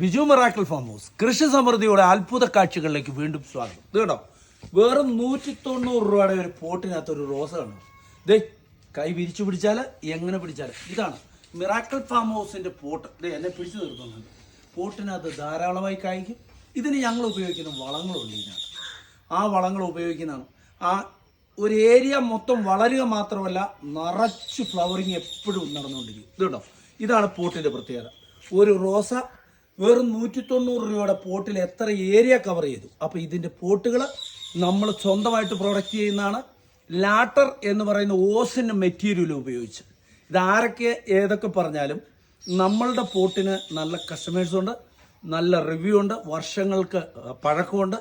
Biju Marakkal farm house. കൃഷി സമൃദ്ധിയുടെ അത്ഭുത കാഴ്ചകളിലേക്ക് വീണ്ടും സ്വാഗതം. ഇത് കേട്ടോ വെറും നൂറ്റി തൊണ്ണൂറ് രൂപയുടെ ഒരു പോട്ടിനകത്ത് ഒരു റോസ് കാണും. ദേ കൈ വിരിച്ചു പിടിച്ചാൽ എങ്ങനെ പിടിച്ചാൽ ഇതാണ് മിറാക്കൽ ഫാം ഹൗസിന്റെ പോട്ട്. ദേ എന്നെ പിടിച്ചു നിർത്തുന്നുണ്ട്. പോട്ടിനകത്ത് ധാരാളമായി കായ്ക്കും. ഇതിന് ഞങ്ങൾ ഉപയോഗിക്കുന്ന വളങ്ങളുണ്ട് ഇതിനകത്ത്. ആ വളങ്ങൾ ഉപയോഗിക്കുന്നതാണ്. ആ ഒരു ഏരിയ മൊത്തം വളരുക മാത്രമല്ല നിറച്ച് ഫ്ലവറിങ് എപ്പോഴും നടന്നുകൊണ്ടിരിക്കും. ഇത് കേട്ടോ ഇതാണ് പോട്ടിന്റെ പ്രത്യേകത. ഒരു റോസ വെറും നൂറ്റി തൊണ്ണൂറ് രൂപയുടെ പോട്ടിൽ എത്ര ഏരിയ കവർ ചെയ്തു? അപ്പോൾ ഇതിന്റെ പോട്ടുകൾ നമ്മൾ സ്വന്തമായിട്ട് പ്രൊഡക്റ്റ് ചെയ്യുന്നതാണ്. ലാട്ടർ എന്ന് പറയുന്ന ഓസിന്റെ മെറ്റീരിയൽ ഉപയോഗിച്ച്. ഇത് ആരൊക്കെ ഏതൊക്കെ പറഞ്ഞാലും നമ്മളുടെ പോട്ടിന് നല്ല കസ്റ്റമേഴ്സ് ഉണ്ട് നല്ല റിവ്യൂ ഉണ്ട് വർഷങ്ങൾക്ക് പഴക്കമുണ്ട്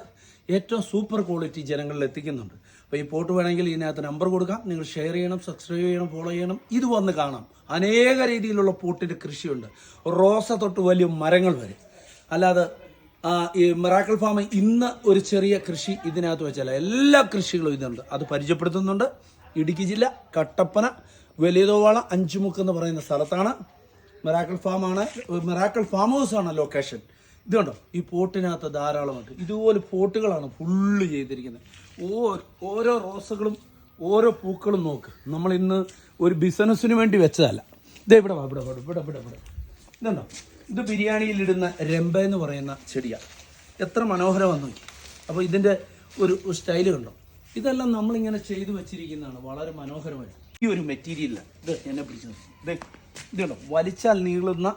ഏറ്റവും സൂപ്പർ ക്വാളിറ്റി ജനങ്ങളിൽ എത്തിക്കുന്നുണ്ട്. അപ്പോൾ ഈ പോട്ട് വേണമെങ്കിൽ ഇതിനകത്ത് നമ്പർ കൊടുക്കാം. നിങ്ങൾ ഷെയർ ചെയ്യണം സബ്സ്ക്രൈബ് ചെയ്യണം ഫോളോ ചെയ്യണം. ഇത് വന്ന് കാണാം. അനേക രീതിയിലുള്ള പോട്ടിന്റെ കൃഷിയുണ്ട്. റോസ തൊട്ട് വലിയ മരങ്ങൾ വരെ. അല്ലാതെ ഈ മിറാക്കിൾ ഫാം ഇന്ന് ഒരു ചെറിയ കൃഷി ഇതിനകത്ത് വെച്ചാൽ എല്ലാ കൃഷികളും ഇതുണ്ട് അത് പരിചയപ്പെടുത്തുന്നുണ്ട്. ഇടുക്കി ജില്ല കട്ടപ്പന വലിയതോവാള അഞ്ചുമുക്ക് എന്ന് പറയുന്ന സ്ഥലത്താണ് മിറാക്കിൾ ഫാമാണ് മിറാക്കിൾ ഫാം ഹൗസ് ആണ് ലൊക്കേഷൻ ഇത് കണ്ടോ ഈ പോട്ടിനകത്ത് ധാരാളമുണ്ട് ഇതുപോലെ പോട്ടുകളാണ് ഫുള്ള് ചെയ്തിരിക്കുന്നത്. ഓ ഓരോ റോസുകളും ഓരോ പൂക്കളും നോക്ക്. നമ്മൾ ഇന്ന് ഒരു ബിസിനസ്സിന് വേണ്ടി വെച്ചതല്ല. ഇത് ഇവിടെ വാ ഇവിടെ ഇവിടെ ഇവിടെ ഇവിടെ ഇതുണ്ടോ? ഇത് ബിരിയാണിയിലിടുന്ന രംബ എന്ന് പറയുന്ന ചെടിയാണ് എത്ര മനോഹരമാണെന്ന് നോക്കി. അപ്പോൾ ഇതിന്റെ ഒരു സ്റ്റൈൽ കണ്ടോ? ഇതെല്ലാം നമ്മളിങ്ങനെ ചെയ്തു വെച്ചിരിക്കുന്നതാണ്. വളരെ മനോഹരമായിട്ട്. ഈ ഒരു മെറ്റീരിയലാണ് ഇത് എന്നെ പിടിച്ചു നോക്കി. ഇത് ഇത് കണ്ടോ വലിച്ചാൽ നീളുന്ന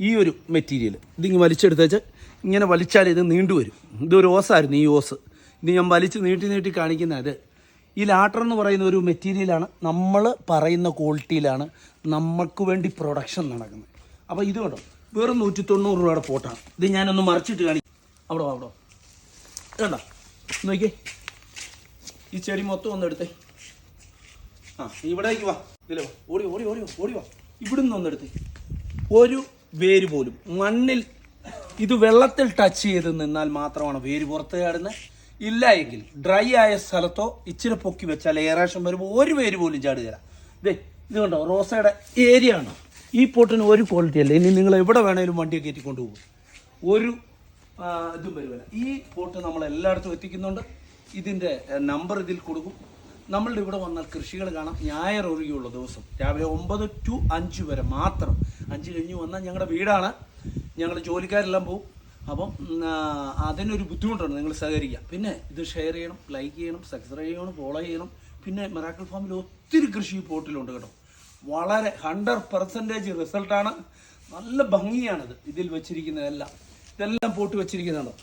ഈ ഒരു മെറ്റീരിയൽ ഇതിങ്ങനെ വലിച്ചെടുത്തേച്ച് ഇങ്ങനെ വലിച്ചാൽ ഇത് നീണ്ടു വരും. ഇതൊരു ഓസായിരുന്നു ഈ ഓസ്. ഇത് ഞാൻ വലിച്ച് നീട്ടി നീട്ടി കാണിക്കുന്നത് ഈ ലാട്ടർ എന്ന് പറയുന്ന ഒരു മെറ്റീരിയലാണ് നമ്മൾ പറയുന്ന ക്വാളിറ്റിയിലാണ് നമുക്ക് വേണ്ടി പ്രൊഡക്ഷൻ നടക്കുന്നത്. അപ്പോൾ ഇത് കണ്ടോ? വേറെ നൂറ്റി തൊണ്ണൂറ് രൂപയുടെ പോട്ടാണ്. ഇത് ഞാനൊന്ന് മറിച്ചിട്ട് കാണിക്കും. അവിടെ അവിടെ കണ്ടോ? നോക്കിയേ. ഈ ചെടി മൊത്തം ഒന്ന് എടുത്തേ. ആ ഇവിടേക്ക് വാ. ഇതിലെ വാ. ഓടി ഓടി ഓടി ഓടി വാ. ഇവിടുന്ന് ഒന്നെടുത്തേ ഒരു വേര് പോലും. മണ്ണിൽ ഇത് വെള്ളത്തിൽ ടച്ച് ചെയ്ത് നിന്നാൽ മാത്രമാണ് വേര് പുറത്ത് ചാടുന്നത് ഇല്ല എങ്കിൽ ഡ്രൈ ആയ സ്ഥലത്തോ ഇച്ചിരി പൊക്കി വെച്ചാൽ ഏറാശം വരുമ്പോൾ ഒരു വേര് പോലും ചാടുകയില്ല. ഇതേ ഇത് കണ്ടോ? റോസയുടെ ഏരിയ ആണ്. ഈ പോട്ടിന് ഒരു ക്വാളിറ്റി അല്ല. ഇനി നിങ്ങൾ എവിടെ വേണേലും വണ്ടിയെ കയറ്റി കൊണ്ടുപോകും. ഒരു ഇതും വരുമല്ല ഈ പോട്ട് നമ്മൾ എല്ലായിടത്തും എത്തിക്കുന്നുണ്ട് ഇതിന്റെ നമ്പർ ഇതിൽ കൊടുക്കും. നമ്മളുടെ ഇവിടെ വന്നാൽ കൃഷികൾ കാണാം. ഞായർ ഒഴികെയുള്ള ദിവസം. രാവിലെ ഒമ്പത് ടു അഞ്ച് വരെ മാത്രം. അഞ്ച് കഴിഞ്ഞ് വന്നാൽ ഞങ്ങളുടെ വീടാണ്. ഞങ്ങൾ ജോലിക്കാരെല്ലാം പോകും അപ്പം അതിനൊരു ബുദ്ധിമുട്ടുണ്ട്. നിങ്ങൾ സഹകരിക്കുക. പിന്നെ ഇത് ഷെയർ ചെയ്യണം ലൈക്ക് ചെയ്യണം സബ്സ്ക്രൈബ് ചെയ്യണം ഫോളോ ചെയ്യണം. പിന്നെ മെറാക്കിൾ ഫാമിൽ ഒത്തിരി കൃഷി പോർട്ടിലുണ്ട് കേട്ടോ. വളരെ ഹൺഡ്രഡ് പെർസെന്റേജ് റിസൾട്ടാണ് നല്ല ഭംഗിയാണിത്. ഇതിൽ വെച്ചിരിക്കുന്നതെല്ലാം. ഇതെല്ലാം പോട്ട് വെച്ചിരിക്കുന്നതാണോ.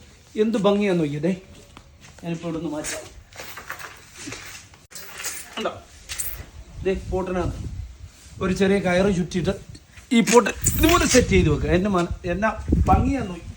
എന്ത് ഭംഗിയാന്ന് നോക്കിയതേ ഞാനിപ്പോൾ ഇവിടെ നിന്ന് മാറ്റാം. ഉണ്ടോ ദേ പോട്ടിനകത്ത് ഒരു ചെറിയ കയറ് ചുറ്റിയിട്ട് ഈ പോട്ട് ഇതുപോലെ സെറ്റ് ചെയ്ത് വെക്കുക എന്നെ മന എന്നാ ഭംഗിയാന്ന് നോക്കി.